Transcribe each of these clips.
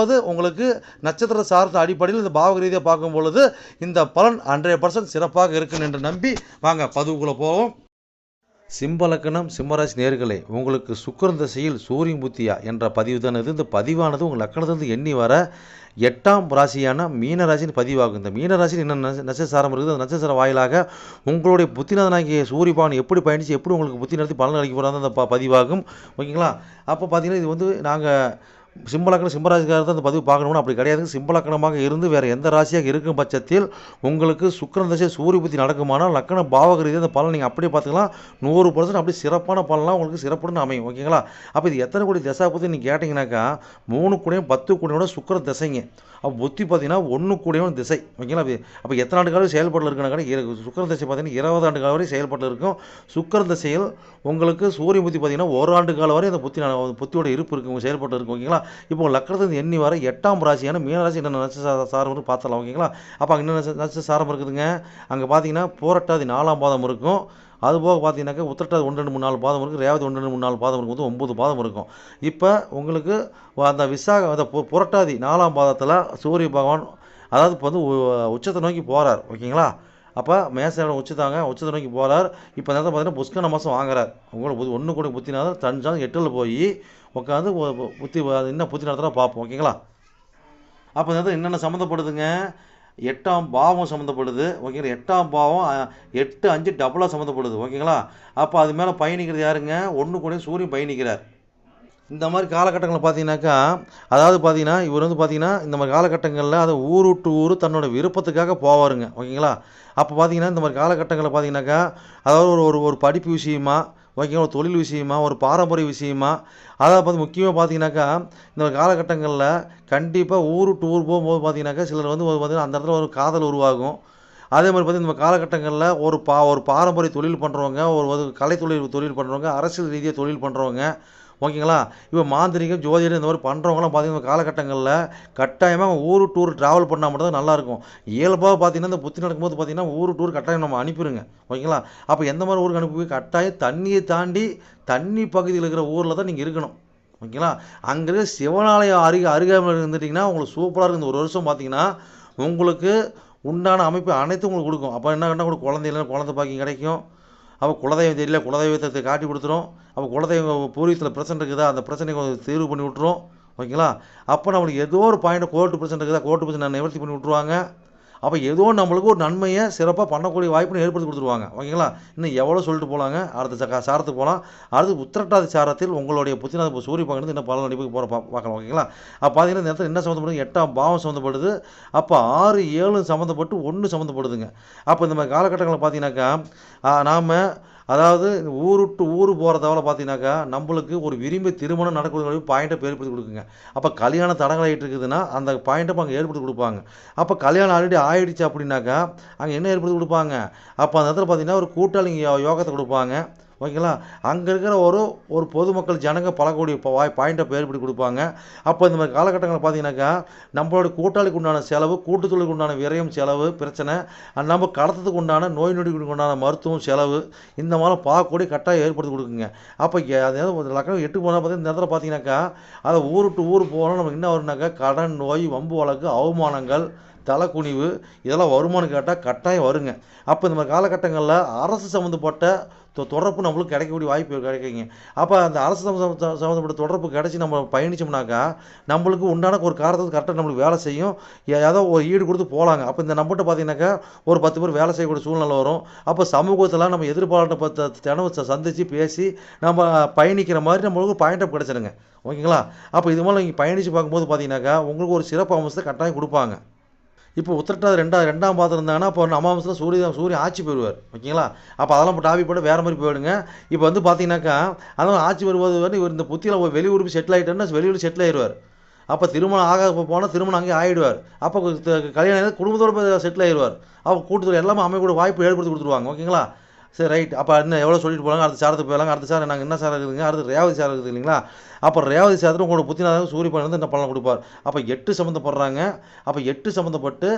அதாவது உங்களுக்கு நட்சத்திர சார்ந்த அடிப்படையில் இந்த பாவக ரீதியாக பார்க்கும் பொழுது இந்த பலன் ஹண்ட்ரட் பர்சன்ட் சிறப்பாக இருக்கும் என்று நம்பி வாங்க பதிவுக்குள்ளே போவோம். சிம்பலக்கணம் சிம்மராசி நேர்களே உங்களுக்கு சுக்கரன் திசையில் சூரியன் புத்தியா என்ற பதிவு தான் இது. இந்த பதிவானது உங்கள் லக்கணத்திலிருந்து எண்ணி வர எட்டாம் ராசியான மீனராசின்னு பதிவாகும். இந்த மீன என்ன நட்ச- இருக்குது? அந்த நட்சத்திர வாயிலாக உங்களுடைய புத்திநாதனாகிய சூரியபான் எப்படி பயணித்து எப்படி உங்களுக்கு புத்தி நடத்தி பலன் அளிக்க போகிறாங்க அந்த ப பதிவாகும். ஓகேங்களா? அப்போ பார்த்தீங்கன்னா இது வந்து நாங்கள் சிம்பலக்கணம் சிம்மராசிக்காரர் தான் அந்த பதிவு பார்க்கணும்னு அப்படி கிடையாது சிம்பலக்கணமாக இருந்து வேறு எந்த ராசியாக இருக்கும் பட்சத்தில் உங்களுக்கு சுக்கரன் தசை சூரிய புத்தி நடக்குமானால் லக்கண பாவக ரீதியாக அந்த பலன் நீங்கள் அப்படியே பார்த்துக்கலாம். நூறு பர்சன்ட் அப்படி சிறப்பான பலனாக உங்களுக்கு சிறப்புடன் அமையும். ஓகேங்களா? அப்போ இது எத்தனை கோடி தசா பற்றி நீங்கள் கேட்டிங்கனாக்கா மூணு கூடையும் பத்து கூடையோட சுக்கர திசைங்க. அப்போ புத்தி பார்த்தீங்கன்னா ஒன்று கூடையும் திசை. ஓகேங்களா? அப்போ அப்போ எத்தனை ஆண்டு காலம் செயல்பாட்டில் இருக்குனாக்கா சுக்கர திசை பார்த்தீங்கன்னா இருபது ஆண்டு காலம் வரை செயல்பாட்டில் இருக்கும். சுக்கர திசையில் உங்களுக்கு சூரிய புத்தி பார்த்தீங்கன்னா ஒரு ஆண்டு காலம் வரை அந்த புத்தி புத்தியோட இருப்பு இருக்கும் செயல்பட்டு இருக்கும். ஓகேங்களா? இப்போ லக்கணத்துக்கு எண்ணி வர எட்டாம் ராசியான மீனராசி என்ன நட்ச சாரம் இருக்கு பார்த்தலாம் ஓகேங்களா? அப்போ அங்கே என்ன நட்ச சாரம் இருக்குதுங்க? அங்கே பார்த்தீங்கன்னா போராட்டாதி நாலாம் பாதம் இருக்கும். அதுபோக பார்த்தீங்கன்னாக்கா உத்திரட்டாதி ஒன்று ரெண்டு மூணு நாலு பாதம் இருக்குது ரேவதி ஒன்று ரெண்டு மூணு நாலு பாதம் இருக்கும் ஒம்பது பாதம் இருக்கும். இப்போ உங்களுக்கு அந்த விசாக அந்த பு- புரட்டாதி நாலாம் பாதத்தில் சூரிய பகவான் அதாவது இப்போ வந்து உ- உச்சத்தை நோக்கி போகிறார் ஓகேங்களா? அப்போ மேசையோட உச்சத்தாங்க உச்சத்தை நோக்கி போகிறார் இப்போ நேரத்தில் பார்த்தீங்கன்னா புஷ்கர மாதம் வாங்குறார். உங்களுக்கு ஒன்று கூட புத்தினாதான் தஞ்சாலும் எட்டில் போய் உட்காந்து புத்தி என்ன புத்தி நடத்துகிறா பார்ப்போம் ஓகேங்களா? அப்போ இந்த என்னென்ன சம்மந்தப்படுதுங்க? எட்டாம் பாவம் சம்மந்தப்படுது ஓகேங்களா? எட்டாம் பாவம் எட்டு அஞ்சு டபுளாக சம்மந்தப்படுது ஓகேங்களா? அப்போ அது மேலே பயணிக்கிறது யாருங்க? ஒன்று கூட சூரியன் பயணிக்கிறார். இந்த மாதிரி காலகட்டங்களில் பார்த்தீங்கன்னாக்கா அதாவது பார்த்தீங்கன்னா இவர் வந்து பார்த்தீங்கன்னா இந்த மாதிரி காலகட்டங்களில் அது ஊர் விட்டு ஊர் தன்னோட விருப்பத்துக்காக போவாருங்க ஓகேங்களா? அப்போ பார்த்தீங்கன்னா இந்த மாதிரி காலகட்டங்களில் பார்த்தீங்கன்னாக்கா அதாவது ஒரு ஒரு ஒரு படிப்பு விஷயமா ஓகேங்களா ஒரு தொழில் விஷயமா ஒரு பாரம்பரிய விஷயமா அதாவது பார்த்து முக்கியமாக பார்த்தீங்கன்னாக்கா இந்த காலகட்டங்களில் கண்டிப்பாக ஊர் டூர் போகும்போது பார்த்தீங்கன்னாக்கா சிலர் வந்து பார்த்தீங்கன்னா அந்த இடத்துல ஒரு காதல் உருவாகும். அதே மாதிரி பார்த்தீங்கன்னா இந்த காலகட்டங்களில் ஒரு பா ஒரு பாரம்பரிய தொழில் பண்ணுறவங்க ஒரு ஒரு கலை தொழில் தொழில் பண்ணுறவங்க அரசியல் ரீதியாக தொழில் பண்ணுறவங்க ஓகேங்களா? இப்போ மாந்திரிகம் ஜோதிடம் இந்த மாதிரி பண்ணுறவங்களாம் பார்த்தீங்கன்னா காலகட்டங்களில் கட்டாயமாக ஊர் டூர் ட்ராவல் பண்ணால் மட்டும் தான் நல்லாயிருக்கும். இயல்பாக பார்த்தீங்கன்னா இந்த புத்தி நடக்கும்போது பார்த்தீங்கன்னா ஊர் டூர் கட்டாயம் நம்ம அனுப்பிடுங்க ஓகேங்களா? அப்போ எந்த மாதிரி ஊருக்கு அனுப்பி கட்டாயம் தண்ணியை தாண்டி தண்ணி பகுதியில் இருக்கிற ஊரில் தான் நீங்கள் இருக்கணும். ஓகேங்களா? அங்கே இருக்கிற சிவனாலயம் அருகே அருகாமல் இருந்துட்டிங்கன்னா உங்களுக்கு சூப்பராக இருக்கும். இந்த ஒரு வருஷம் பார்த்தீங்கன்னா உங்களுக்கு உண்டான அமைப்பு அனைத்தும் உங்களுக்கு கொடுக்கும். அப்போ என்ன பண்ணால் உங்களுக்கு குழந்தை இல்லைன்னா குழந்தை பாக்கியம் கிடைக்கும். அப்போ குலதெய்வம் தெரியல குலதெய்வத்தை காட்டி கொடுத்துரும். அப்போ குலதெய்வம் பூர்வீகத்தில் பிரச்சனை இருக்குதா? அந்த பிரச்சனையை கொஞ்சம் தீர்வு பண்ணி விட்ரும் ஓகேங்களா? அப்போ நம்மளுக்கு ஏதோ ஒரு பாயிண்ட் கோர்ட்டு பிரச்சனை இருக்குதா? கோர்ட்டு பிரச்சனை நிவர்த்தி பண்ணி விட்ருவாங்க அப்போ ஏதோ நம்மளுக்கு ஒரு நன்மையை சிறப்பாக பண்ணக்கூடிய வாய்ப்புன்னு ஏற்படுத்தி கொடுத்துருவாங்க. ஓகேங்களா? இன்னும் எவ்வளோ சொல்லிட்டு போகலாங்க அடுத்த ச- சாரத்துக்கு போகலாம் அடுத்து உத்திரட்டாதி சாரத்தில் உங்களுடைய புத்திநாத சூரிய பங்கு இன்னும் பல அடிப்புக்கு போகிற பார்க்கலாம். ஓகேங்களா? அப்போ பார்த்தீங்கன்னா இந்த இடத்துல என்ன சம்மந்தப்படுது எட்டாம் பாவம் சம்மந்தப்படுது அப்போ ஆறு ஏழு சம்மந்தப்பட்டு ஒன்று சம்மந்தப்படுதுங்க அப்போ இந்த மாதிரி காலகட்டங்களில் பார்த்தீங்கன்னாக்கா நாம் அதாவது ஊருட்டு ஊர் விட்டு ஊர் போகிறதால பார்த்தீங்கன்னாக்கா நம்மளுக்கு ஒரு விரும்பி திருமணம் நடக்கிறது பாயிண்ட்டை ஏற்படுத்தி கொடுக்குங்க. அப்போ கல்யாணம் தடங்களாகிட்டு இருக்குதுன்னா அந்த பாயிண்ட்டை அங்கே ஏற்படுத்தி கொடுப்பாங்க. அப்போ கல்யாணம் ஆல்ரெடி ஆயிடுச்சு அப்படின்னாக்கா அங்கே என்ன ஏற்படுத்தி கொடுப்பாங்க? அப்போ அந்த இடத்துல பார்த்தீங்கன்னா ஒரு கூட்டாளிங்க யோகத்தை கொடுப்பாங்க. ஓகேங்களா? அங்கே இருக்கிற ஒரு ஒரு பொதுமக்கள் ஜனங்க பழக்கூடிய வாய் பாயிண்ட்டை இப்படி கொடுப்பாங்க. அப்போ இந்த மாதிரி காலகட்டங்களில் பார்த்தீங்கன்னாக்கா நம்மளோட கூட்டாளிக்கு உண்டான செலவு கூட்டுத்தொழிலுக்கு உண்டான விரயம் செலவு பிரச்சனை நம்ம கடத்தத்துக்கு உண்டான நோய் நொடிக்கு உண்டான மருத்துவம் செலவு இந்த மாதிரி பார்க்கக்கூடிய கட்டாயம் ஏற்படுத்தி கொடுக்குங்க. அப்போ அது அதாவது லக்கணம் எட்டு போனால் பார்த்தீங்கன்னா இந்த இடத்துல பார்த்தீங்கன்னாக்கா அதை ஊர் விட்டு ஊர் போனால் நமக்கு என்ன வரும்னாக்கா கடன் நோய் வம்பு வழக்கு அவமானங்கள் தலைக்குனிவு இதெல்லாம் வருமானு கேட்டால் கட்டாயம் வருங்க. அப்போ இந்த மாதிரி காலகட்டங்களில் அரசு சம்மந்தப்பட்ட தொ- தொடர்பு நம்மளுக்கு கிடைக்கக்கூடிய வாய்ப்பு கிடைக்குங்க. அப்போ அந்த அரசு சம்மந்தப்பட்ட தொடர்பு கிடைச்சி நம்ம பயணிச்சோம்னாக்கா நம்மளுக்கு உண்டான ஒரு காரணத்துக்கு கரெக்டாக நம்மளுக்கு வேலை செய்யும். ஏ- ஏதோ ஒரு ஈடு கொடுத்து போகலாங்க அப்போ இந்த நம்மகிட்ட பார்த்தீங்கன்னாக்கா ஒரு பத்து பேர் வேலை செய்யக்கூடிய சூழ்நிலை வரும். அப்போ சமூகத்தில் நம்ம எதிர்பார்த்த பத்த தினவு சந்தித்து பேசி நம்ம பயணிக்கிற மாதிரி நம்மளுக்கு பாயிண்ட் கிடச்சிருங்க. ஓகேங்களா? அப்போ இது மாதிரி நீங்கள் பயணித்து பார்க்கும்போது பார்த்தீங்கன்னாக்கா உங்களுக்கு ஒரு சிறப்பு அம்சத்தை கட்டாயம் கொடுப்பாங்க. இப்போ உத்திரட்டாது ரெண்டாவது ரெண்டாம் பாதம் இருந்தாங்கன்னா இப்போ அமாவாசையில் சூரிய சூரியன் ஆட்சி பெறுவார். ஓகேங்களா? அப்போ அதெல்லாம் இப்போ டாபி போட்டு வேறு மாதிரி போயிடுங்க. இப்போ வந்து பார்த்தீங்கன்னாக்கா அதெல்லாம் ஆட்சி வருவது வந்து இவர் இந்த புத்தியில் வெளியூர் செட்டில் ஆகிட்டோன்னா வெளியூர் செட்டில் ஆயிடுவார். அப்போ திருமணம் ஆக போனால் திருமணம் அங்கேயே ஆகிடுவார் அப்போ கல்யாணம் குடும்பத்தோடு குடும்பத்தோட போய் செட்டில் ஆயிடுவார். அப்போ கூட்டத்தில் எல்லாமே அமைக்கூட வாய்ப்பு ஏற்படுத்தி கொடுத்துருவாங்க. ஓகேங்களா? சரி ரைட் அப்போ இன்னும் எவ்வளோ சொல்லிட்டு போகிறாங்க அடுத்த சாரத்துக்கு போயிடலாங்க அடுத்த சார் நாங்கள் என்ன சார் இருக்குதுங்க? அடுத்து ரேவதி சார் இருக்குது இல்லைங்களா? அப்போ ரேவதி சாரத்தில் உங்களோட புத்தினாதான் சூரியபான் வந்து என்ன பலன் கொடுப்பார்? அப்போ எட்டு சம்மந்தப்படுறாங்க அப்போ எட்டு சம்மந்தப்பட்டு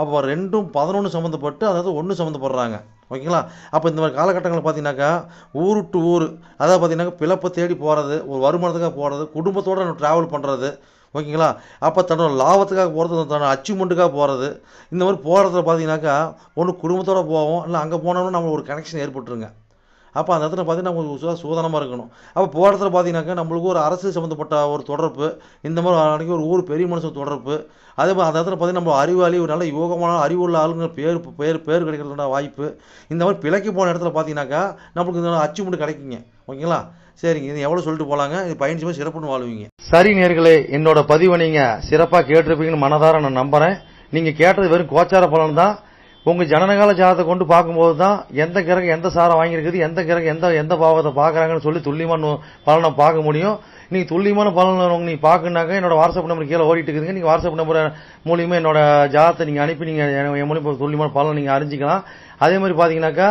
அப்போ ரெண்டும் பதினொன்று சம்மந்தப்பட்டு அதாவது ஒன்று சம்மந்தப்படுறாங்க ஓகேங்களா? அப்போ இந்த மாதிரி காலகட்டங்களில் பார்த்தீங்கன்னாக்கா ஊர் டு ஊர். அதாவது பார்த்தீங்கன்னாக்கா பிழப்பை தேடி போகிறது ஒரு வருமானத்துக்காக போகிறது குடும்பத்தோடு ட்ராவல் பண்ணுறது ஓகேங்களா? அப்போ தன்னோட லாபத்துக்காக போகிறது தன்னோட அச்சீவ்மெண்ட்டுக்காக போகிறது இந்த மாதிரி போகிறதுல பார்த்தீங்கன்னாக்கா ஒன்று குடும்பத்தோடு போவோம் இல்லை அங்கே போனோம்னா நம்ம ஒரு கனெக்ஷன் ஏற்பட்டுருங்க. அப்போ அந்த இடத்துல பார்த்தீங்கன்னா நம்ம சுதா சூதனமாக இருக்கணும். அப்போ போகிறதுல பார்த்தீங்கன்னாக்கா நம்மளுக்கு ஒரு அரசு சம்மந்தப்பட்ட ஒரு தொடர்பு இந்த மாதிரி அன்றைக்கி ஒரு ஊர் பெரிய மனுஷன் தொடர்பு அதே மாதிரி அந்த இடத்துல பார்த்தீங்கன்னா நம்ம அறிவாளி ஒரு நல்ல யோகமான அறிவுள்ள ஆளுங்க பேர் பேர் பேர் கிடைக்கிறதுனா வாய்ப்பு. இந்த மாதிரி பிழைக்கு போன இடத்துல பார்த்தீங்கன்னாக்கா நம்மளுக்கு இந்த அச்சீவ்மெண்ட் கிடைக்குங்க. ஓகேங்களா? சரிங்க இது எவ்வளோ சொல்லிட்டு போகலாங்க இது பயணிச்சுமே சிறப்புன்னு வாழ்வீங்க. சரி நேர்களே என்னோட பதிவை நீங்கள் சிறப்பாக கேட்டிருப்பீங்கன்னு மனதார நான் நம்புகிறேன் நீங்கள் கேட்டது வெறும் கோச்சார பலன் தான். உங்க ஜனநகால ஜாதகத்தை கொண்டு பார்க்கும்போது தான் எந்த கிரகம் எந்த சாரம் வாங்கியிருக்குது எந்த கிரகம் எந்த எந்த பாவத்தை பார்க்குறாங்கன்னு சொல்லி துல்லியமான பலனை பார்க்க முடியும். நீங்க துல்லியமான பலன் உங்க நீங்க பார்க்கணுனாக்க என்னோட வாட்ஸ்அப் நம்பர் கீழே ஓடிட்டு இருக்குதுங்க. நீங்க வாட்ஸ்அப் நம்பர் மூலியமா என்னோட ஜாதகத்தை நீங்க அனுப்பி நீங்க என் என் மூலியமா துல்லியமான பலன் நீங்க அறிஞ்சிக்கலாம். அதே மாதிரி பாத்தீங்கன்னாக்கா